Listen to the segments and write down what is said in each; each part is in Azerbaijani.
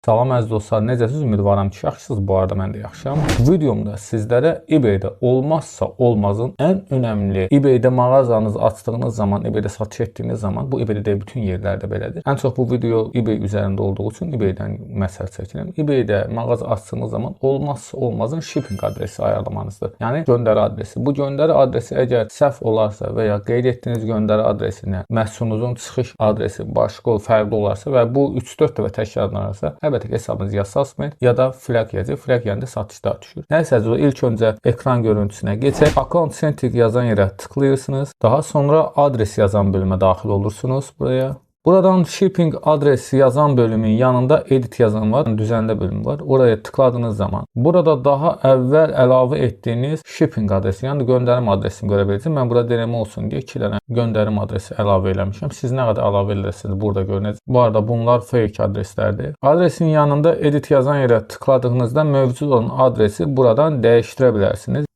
Salam əziz dostlar, necəsiz? Ümidvaram ki, yaxşısınız. Bu arada mən də yaxşıyam. Videomda sizlərə eBay-də olmazsa olmazın ən önəmli eBay-də mağazanızı açdığınız zaman, eBay-də satış etdiyiniz zaman, bu eBay-də deyil, bütün yerlərdə belədir. Ən çox bu video eBay üzərində olduğu üçün eBay-dən məsəl çəkirəm. eBay-də mağaza açdığınız zaman olmazsa olmazın shipping adresi ayarlamanızdır. Yəni göndəri adresi. Bu göndəri adresi əgər səhv olarsa və ya qeyd etdiyiniz göndəri adresinə məhsulunuzun çıxış adresi başqa, fərqli olarsa və bu 3-4 dəfə təkrarlanarsa, əlbəttə ki, hesabınız ya suspend ya da flag yazır. Flag yəni də satışda düşür. Nəsə ilk öncə ekran görüntüsünə keçək. Account center yazan yerə tıklayırsınız. Daha sonra adres yazan bölümə daxil olursunuz buraya. Buradan shipping adresi yazan bölümün yanında edit yazan var, düzəndə bölümü var. Oraya tıkladığınız zaman burada daha əvvəl əlavə etdiyiniz shipping adresi, yəni göndərim adresini görə biləcəksiniz. Mən burada denəmə olsun deyə 2 dənə göndərim adresi əlavə eləmişəm. Siz nə qədər əlavə edirsiniz burada görünəcək. Bu arada bunlar fake adreslərdir. Adresin yanında edit yazan yerə tıkladığınızda mövcud olan adresi buradan dəyişdirə bilərsiniz.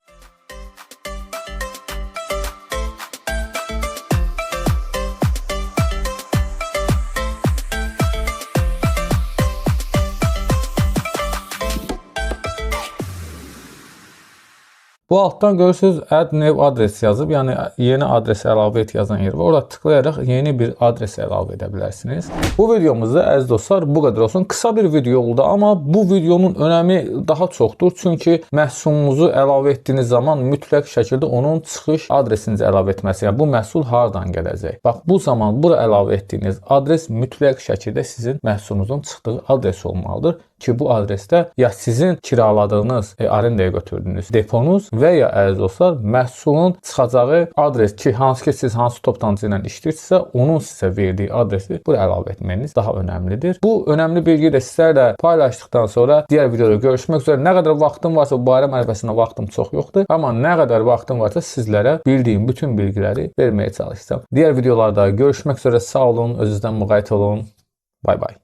Bu altdan görürsüz add new adres yazıb, yəni yeni adres əlavə et yazan yer var. Orada tıklayaraq yeni bir adres əlavə edə bilərsiniz. Bu videomuzda əziz dostlar bu qədər olsun. Qısa bir video oldu, amma bu videonun önəmi daha çoxdur. Çünki məhsulunuzu əlavə etdiyiniz zaman mütləq şəkildə onun çıxış adresinizi əlavə etməsi. Yəni bu məhsul hardan gələcək? Bax bu zaman bura əlavə etdiyiniz adres mütləq şəkildə sizin məhsulunuzun çıxdığı adres olmalıdır ki, bu adresdə ya sizin kiraladığınız, e, arendaya götürdüyünüz deponuz və ya əziz dostlar, məhsulun çıxacağı adres ki, hansı ki siz hansı toplantıcı ilə işləyirsinizsə, onun sizə verdiyi adresi bura əlavə etməyiniz daha önəmlidir. Bu önəmli bilgiyi də sizlərlə paylaşdıqdan sonra digər videoda görüşmək üzrə. Nə qədər vaxtım varsa bu bayram ərəfəsində vaxtım çox yoxdur, amma nə qədər vaxtım varsa sizlərə bildiyim bütün bilgiləri verməyə çalışacağam. Digər videolarda görüşmək üzrə sağ olun, özünüzdən müğayət olun. Bay bay.